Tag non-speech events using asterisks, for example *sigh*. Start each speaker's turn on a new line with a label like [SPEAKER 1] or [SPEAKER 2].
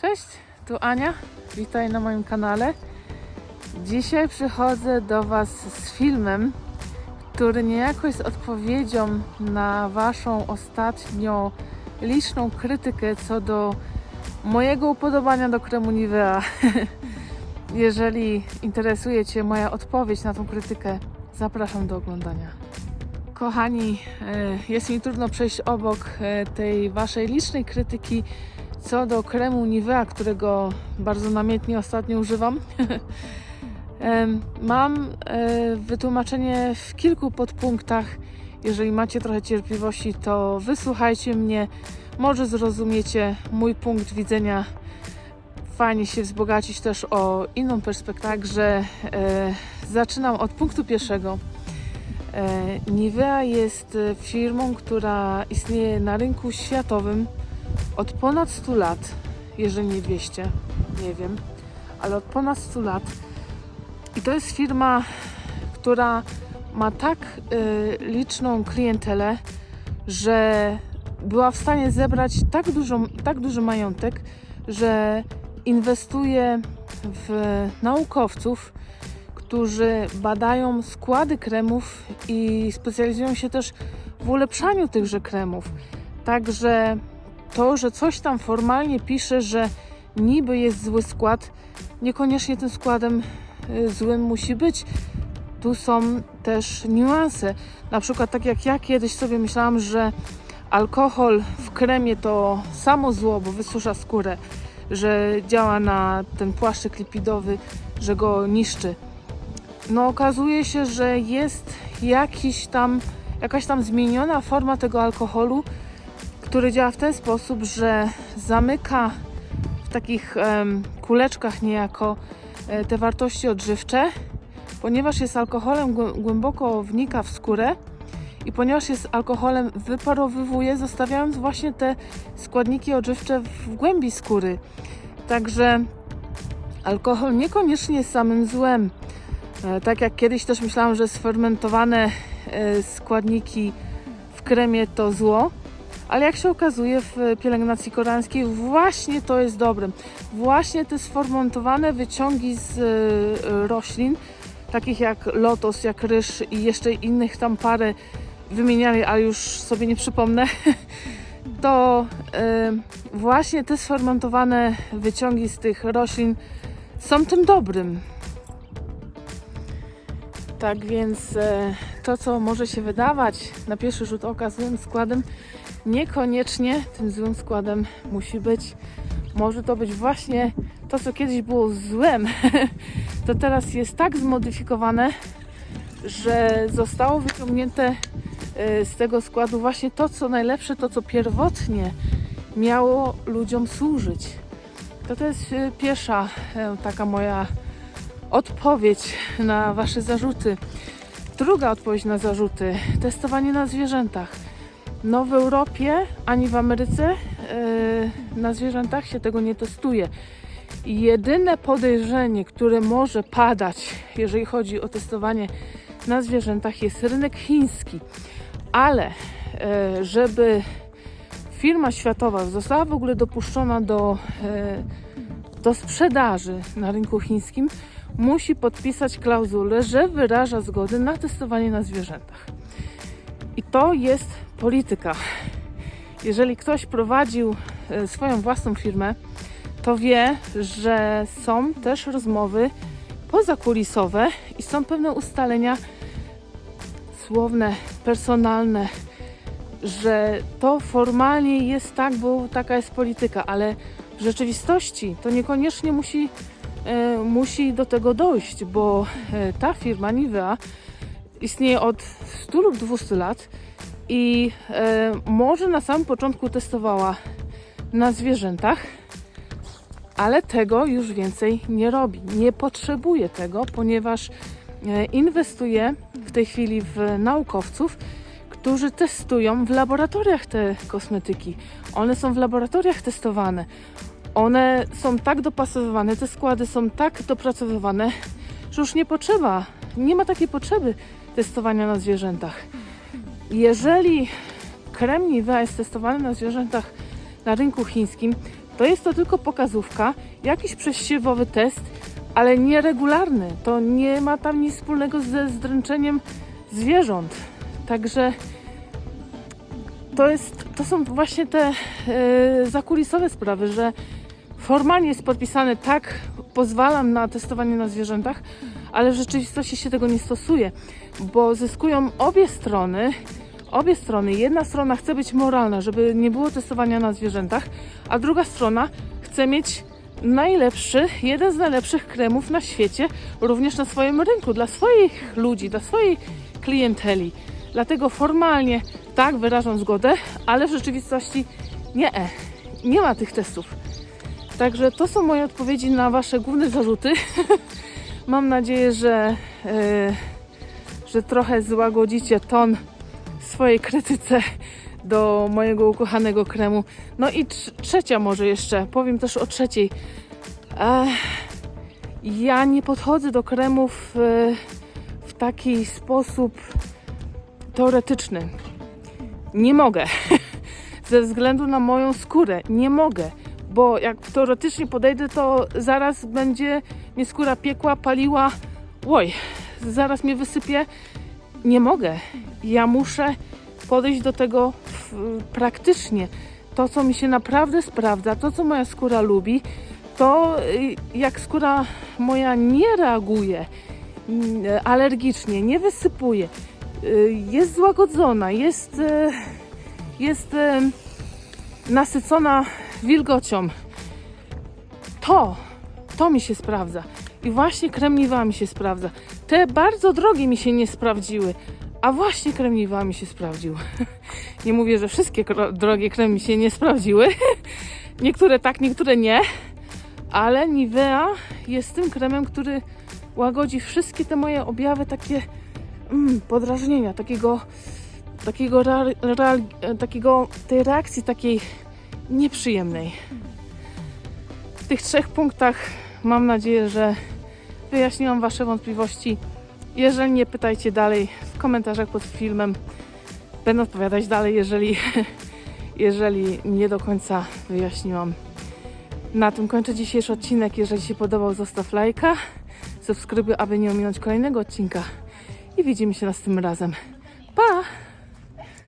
[SPEAKER 1] Cześć, tu Ania. Witaj na moim kanale. Dzisiaj przychodzę do Was z filmem, który niejako jest odpowiedzią na Waszą ostatnią liczną krytykę co do mojego upodobania do kremu Nivea. *laughs* Jeżeli interesuje Cię moja odpowiedź na tą krytykę, zapraszam do oglądania. Kochani, e, jest mi trudno przejść obok e, tej Waszej licznej krytyki co do kremu Nivea, którego bardzo namiętnie ostatnio używam. *laughs* Mam e, wytłumaczenie w kilku podpunktach. Jeżeli macie trochę cierpliwości, to wysłuchajcie mnie. Może zrozumiecie mój punkt widzenia. Fajnie się wzbogacić też o inną perspektywę. Także e, zaczynam od punktu pierwszego. E, Nivea jest firmą, która istnieje na rynku światowym od ponad 100 lat, jeżeli nie 200, nie wiem, ale od ponad 100 lat. I to jest firma, która ma tak y, liczną klientelę, że była w stanie zebrać tak, dużo, tak duży majątek, że inwestuje w naukowców, którzy badają składy kremów i specjalizują się też w ulepszaniu tychże kremów. Także to, że coś tam formalnie pisze, że niby jest zły skład, niekoniecznie tym składem y, złym musi być. Tu są też niuanse. Na przykład, tak jak ja kiedyś sobie myślałam, że alkohol w kremie to samo zło, bo wysusza skórę, że działa na ten płaszczyk lipidowy, że go niszczy. No okazuje się, że jest jakiś tam, jakaś tam zmieniona forma tego alkoholu, który działa w ten sposób, że zamyka w takich kuleczkach niejako e, te wartości odżywcze, ponieważ jest alkoholem, głę- głęboko wnika w skórę i ponieważ jest alkoholem, wyparowywuje, zostawiając właśnie te składniki odżywcze w głębi skóry. Także alkohol niekoniecznie jest samym złem. E, Tak jak kiedyś też myślałam, że sfermentowane e, składniki w kremie to zło, ale jak się okazuje w pielęgnacji koreańskiej właśnie to jest dobre. Właśnie te sfermentowane wyciągi z e, roślin, takich jak lotos, jak ryż i jeszcze innych tam parę wymieniali, ale już sobie nie przypomnę, *laughs* to e, właśnie te sfermentowane wyciągi z tych roślin są tym dobrym. Tak więc e, to, co może się wydawać na pierwszy rzut oka złym składem, niekoniecznie tym złym składem musi być. Może to być właśnie to, co kiedyś było złem, *laughs* to teraz jest tak zmodyfikowane, że zostało wyciągnięte e, z tego składu właśnie to, co najlepsze, to, co pierwotnie miało ludziom służyć. To to jest pierwsza e, taka moja odpowiedź na Wasze zarzuty. Druga odpowiedź na zarzuty: testowanie na zwierzętach. No w Europie ani w Ameryce yy, na zwierzętach się tego nie testuje. Jedyne podejrzenie, które może padać, jeżeli chodzi o testowanie na zwierzętach, jest rynek chiński. Ale yy, żeby firma światowa została w ogóle dopuszczona do, yy, do sprzedaży na rynku chińskim, musi podpisać klauzulę, że wyraża zgodę na testowanie na zwierzętach. I to jest polityka. Jeżeli ktoś prowadził e, swoją własną firmę, to wie, że są też rozmowy pozakulisowe i są pewne ustalenia słowne, personalne, że to formalnie jest tak, bo taka jest polityka, ale w rzeczywistości to niekoniecznie musi, musi do tego dojść, bo e, ta firma Nivea istnieje od 100 lub 200 lat i e, może na samym początku testowała na zwierzętach, ale tego już więcej nie robi. Nie potrzebuje tego, ponieważ e, inwestuje w tej chwili w naukowców, którzy testują w laboratoriach te kosmetyki. One są w laboratoriach testowane. One są tak dopasowywane, te składy są tak dopracowywane, że już nie potrzeba, nie ma takiej potrzeby testowania na zwierzętach. Jeżeli krem Nivea jest testowany na zwierzętach na rynku chińskim, to jest to tylko pokazówka, jakiś przesiewowy test, ale nieregularny. To nie ma tam nic wspólnego ze zdręczeniem zwierząt. Także to, jest, to są właśnie te e, zakulisowe sprawy, że formalnie jest podpisane tak, pozwalam na testowanie na zwierzętach, ale w rzeczywistości się tego nie stosuje, bo zyskują obie strony. Obie strony. Jedna strona chce być moralna, żeby nie było testowania na zwierzętach, a druga strona chce mieć najlepszy, jeden z najlepszych kremów na świecie, również na swoim rynku, dla swoich ludzi, dla swojej klienteli. Dlatego formalnie tak wyrażam zgodę, ale w rzeczywistości nie, nie ma tych testów. Także to są moje odpowiedzi na Wasze główne zarzuty. *laughs* Mam nadzieję, że, e, że trochę złagodzicie ton swojej krytyce do mojego ukochanego kremu. No i trz- trzecia może jeszcze, powiem też o trzeciej. Ech, ja nie podchodzę do kremów e, w taki sposób teoretyczny. Nie mogę. *laughs* Ze względu na moją skórę. Nie mogę. Bo jak teoretycznie podejdę, to zaraz będzie mnie skóra piekła, paliła. Oj, zaraz mnie wysypie. Nie mogę. Ja muszę podejść do tego praktycznie. To, co mi się naprawdę sprawdza, to, co moja skóra lubi, to y, jak skóra moja nie reaguje mm, alergicznie, nie wysypuje, y, jest złagodzona, jest, y, jest y, nasycona wilgocią, to, to mi się sprawdza. I właśnie kremniwa mi się sprawdza. Te bardzo drogie mi się nie sprawdziły, a właśnie kremniwa mi się sprawdził. *laughs* nie mówię, że wszystkie drogie kremy mi się nie sprawdziły. *laughs* niektóre tak, niektóre nie. Ale Nivea jest tym kremem, który łagodzi wszystkie te moje objawy takie mm, podrażnienia, takiego, takiego, real, e, takiego tej reakcji takiej nieprzyjemnej. W tych trzech punktach mam nadzieję, że wyjaśniłam Wasze wątpliwości. Jeżeli nie, pytajcie dalej w komentarzach pod filmem. Będę odpowiadać dalej, jeżeli, *laughs* jeżeli nie do końca wyjaśniłam. Na tym kończę dzisiejszy odcinek. Jeżeli się podobał, zostaw lajka, subskrybuj, aby nie ominąć kolejnego odcinka. I widzimy się następnym razem.